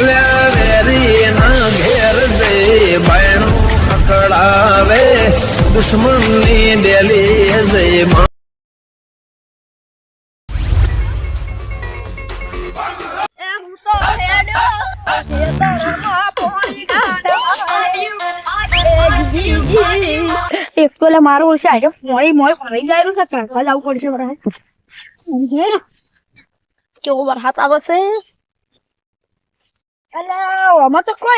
અલ્યા વેરી ના ઘેર દે બાયણું પકડાવે. એક મારું ઓછા આજે મોડી ભરાઈ જાય છે કાકા જવું પડશે બરાબર કેવો વરસાદ આવે અલા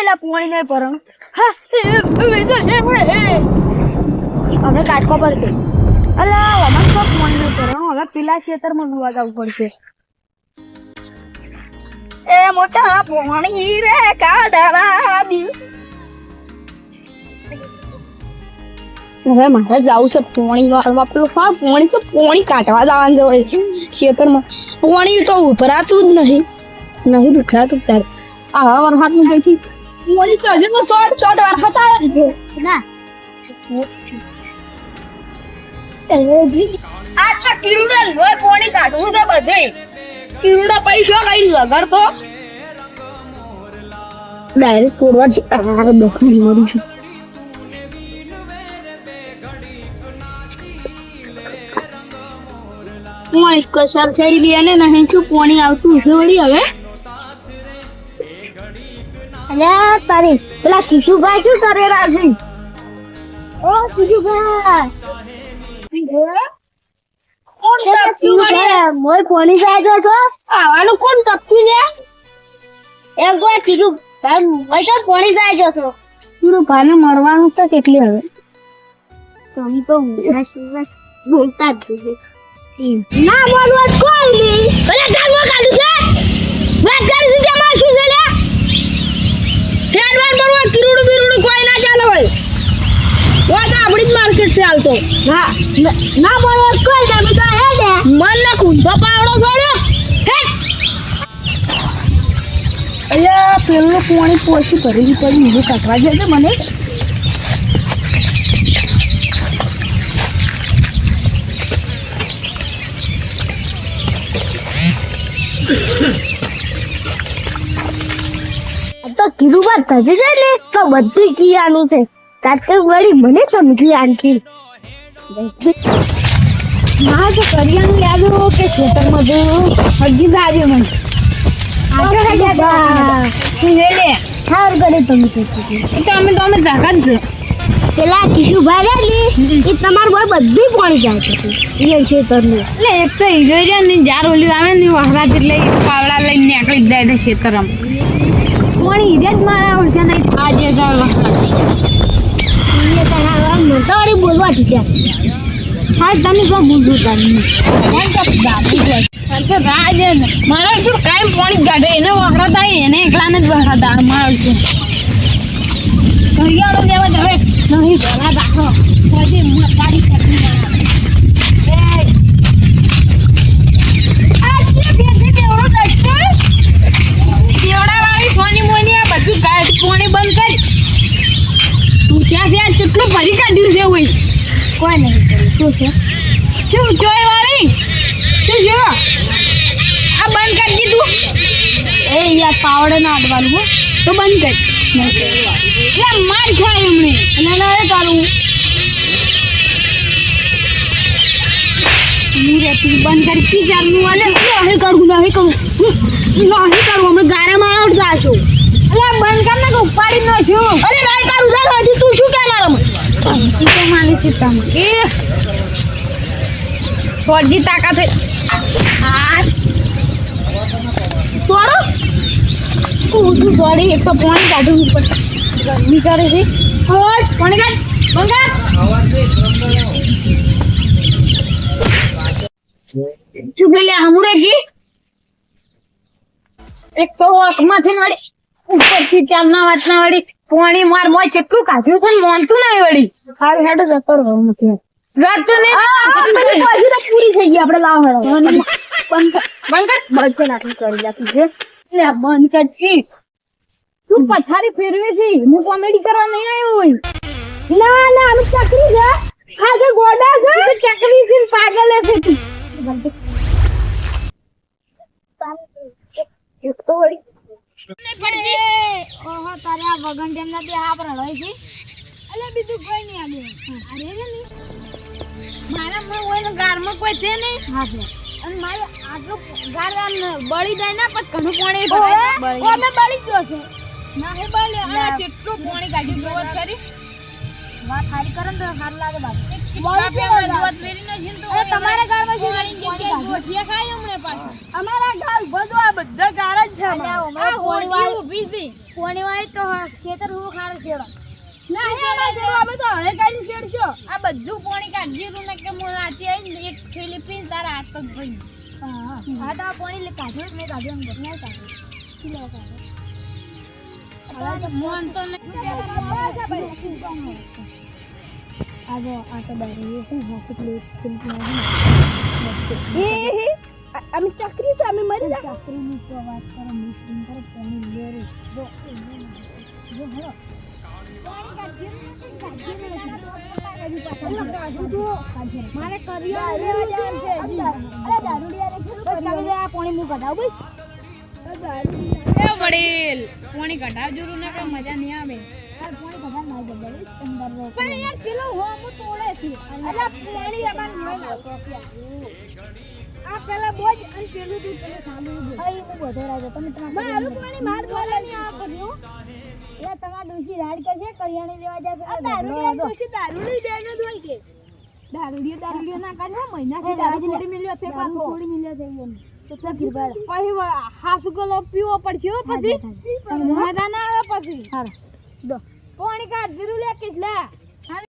લા પોણી નહીં ભરણ કાઢવા પડશે અલા મારે જવું છે પોણી વાળવા પેલું. હા, પોણી તો પોણી કાઢવા જવાનું હોય. ખેતરમાં પોણી તો ઉભરાતું જ નહીં. નહીં દુખરાતું તારે આ વરસાદનું કઈ પોણી તો હજી તો શોર્ટ શોર્ટ વરસાદ આવે ના. આ તો કીરુડા લોય પોણી કાઢવું છે બધે. કીરુડા પૈસા કઈ લગાડતો ડાયરેક્ટ તોડવા જ મરી છું. હું કસર નહીં છું પોણી આવતું છે વળી હવે. અલ્યા તારી પેલા કિશુભાઈ શું કરે રાજી ઓ કિશુભાઈ કોણ મોય ફોની જાય છો આવાનું કોણ તપ્યું લે એમ કોઈ કીધું ભાઈ તો ફોની જાય છો કીધું ભાને મરવાનું તો કેટલી હવે? તમે તો ઊંધા સિવાય બોલતા જ. ના બોલવા કોઈ નહીં. ભલે કાનમાં કાઢું છે વાત કરીશું કે માં શું છે લે હેડવાન બરવા કિરુડું બિરુડું કોઈ ના ચાલે હોય હોય તો આપણી જ માર્કેટ છે હાલ તો. ના ના બોલો કોઈ તમે તો મન ને? કુંભો પાવડો છોડ્યો હેડ અલ્યા પેલું પાણી પોસી ભરી પડી ઊભું કાઢવા જશે મને. તો કિરુબા થશે છે ને તો બધું કિયાનું છે. કાટકર વળી મને સમજી આનથી ના તો કરિયાનું યાદ કે ખેતરમાં જો હજી જાજો મને. પેલા કિશુભાઈ એ તમારું ભાઈ બધું પાણી જાય છે. એ ખેતરનું એટલે એક તો હીરો રહ્યો ને જાર ઓલી આવે ને વહરાત એટલે પાવડા લઈને નીકળી જાય છે ખેતરમાં. પણ હીરે જ મારા ઓળખે નહીં આજે જાય વહરાત બોલવા ચૂક્યા હા, તમે શું બોલવું તમે? મારા શું કાંઈ પાણી કાઢે એને વખડાતા એને એકલાને જ વખડાતા મારા શું? કરિયાણું લેવા જ હવે નહીં ભલા રાખો પછી મતાડી કરવી પાણી બંધ કરી તું ત્યાં ત્યાં કેટલું ભરી કાઢ્યું છે હોય કોઈ નહીં શું છે? શું જોઈ વાળી? શું જો આ બંધ કરી દીધું. એ યાર પાવડે ના અડવાનું તો બંધ કર. માર ખાય એમણે. અને ના કાઢું બંધ કરી. કી જારનું આલે નહીં કરું નહીં કરું. નહીં કરું. હમણાં ગારા માણસ જાશો અલે, બંધ કર ને ઉપાડી નો છું અરે નહીં કરું તો માની ચિત્તામાં એ ફોજી તાકાત હે આ છોડો ઊંધું સોરી એક તો પાણી કાઢવું પડે ગરમી કરે છે ઓય પાણી કાઢ બંધ ચૂપ લે હમુરે કી એક તો આંખમાંથી વળી ઉપરથી ચાલના વાતના વળી પાણી માર મોય કેટલું કાઢ્યું છે મોનતું નહીં વળી? હારું હેડો જતો રહો નથી જતું ને પછી તો પૂરી થઈ ગઈ આપણે લાવ હેડો. બંધ કર. બંધ બંધ કર નાખ્યું છે. લે બંધ કર તું પથારી ફેરવે છે હું કોમેડી કરવા નહીં આવ્યો હોય. ના ના અમે ચકરી છે. હા તો ગોડા છે. ચકરી છે પાગલ છે તું. એક તો વળી તારે આ વગન તેમના બે હાપ રળાય છે એટલે બીજું કોઈ નહીં આલે અરે રે મારા માં ઓય ગારમાં કોઈ છે નહીં. હા છે. અને મારે આટલું ગાર આમ બળી જાય ના પછી ઘણું પાણી ભરાય બળી ગયો છે. ના હે બળે. આ કેટલું પાણી કાઢ્યું જોવત ખરી. વાત હારી કરે તો સારું લાગે બાપુ તમારા ગાળમાં ગોઠિયા ખાય હમણે પાછું? અમારા ગાળ બધું આ બધા ગાળ જ છે આ હોડી ઊભી છે કોણી વાળી તો ખેતર હું ખાડો. છેડો ના હે છેડો અમે તો હળે કાઢી છેડશો આ બધું પોણી કાઢીરું ને કે હું રાતે આવીને એક ફિલિપિન પીને તારા હાથ પગ ભરી હા તો આ પોણી કાઢ્યો નહીં કાઢ્યો. એમ કાઢ્યો અમે મરી જા ચકરીની તો વાત કરો મુસ્લિમ કરો પાણી જો જો મારે અરે દારૂડિયા હું કઢાવ ભાઈ એ વડીલ પોણી કઢાવ જુરુ ને કે મજા નહીં આવે. પાણી કઢાવ ના જબર પણ યાર પેલો હોમ તોડે છે. અલા પોણી અમાર નહીં નાખો આ. પેલા બોજ અને પેલું દી પેલું સાંભળું દૂધ. અહીં હું બધો રાજો તમે તમારું મારું પાણી માર બોલવાની આ કર્યું એટલે તમારા ડોશી રાડ કરશે કરિયાણે લેવા જાય આ દારૂડિયા ડોશી દારૂડી બેનો દોઈ કે. દારૂડિયો દારૂડિયો ના કાઢે મહિના દારૂ થોડી મિલ્યો છે પાછો. થોડી મિલ્યો છે એમ તો ગીરબાડ પછી હાફ ગલો પીવો પડશે પછી. મજા ના આવે પછી. હાર. દો. પાણી કાઢ જરૂર લે કેટલા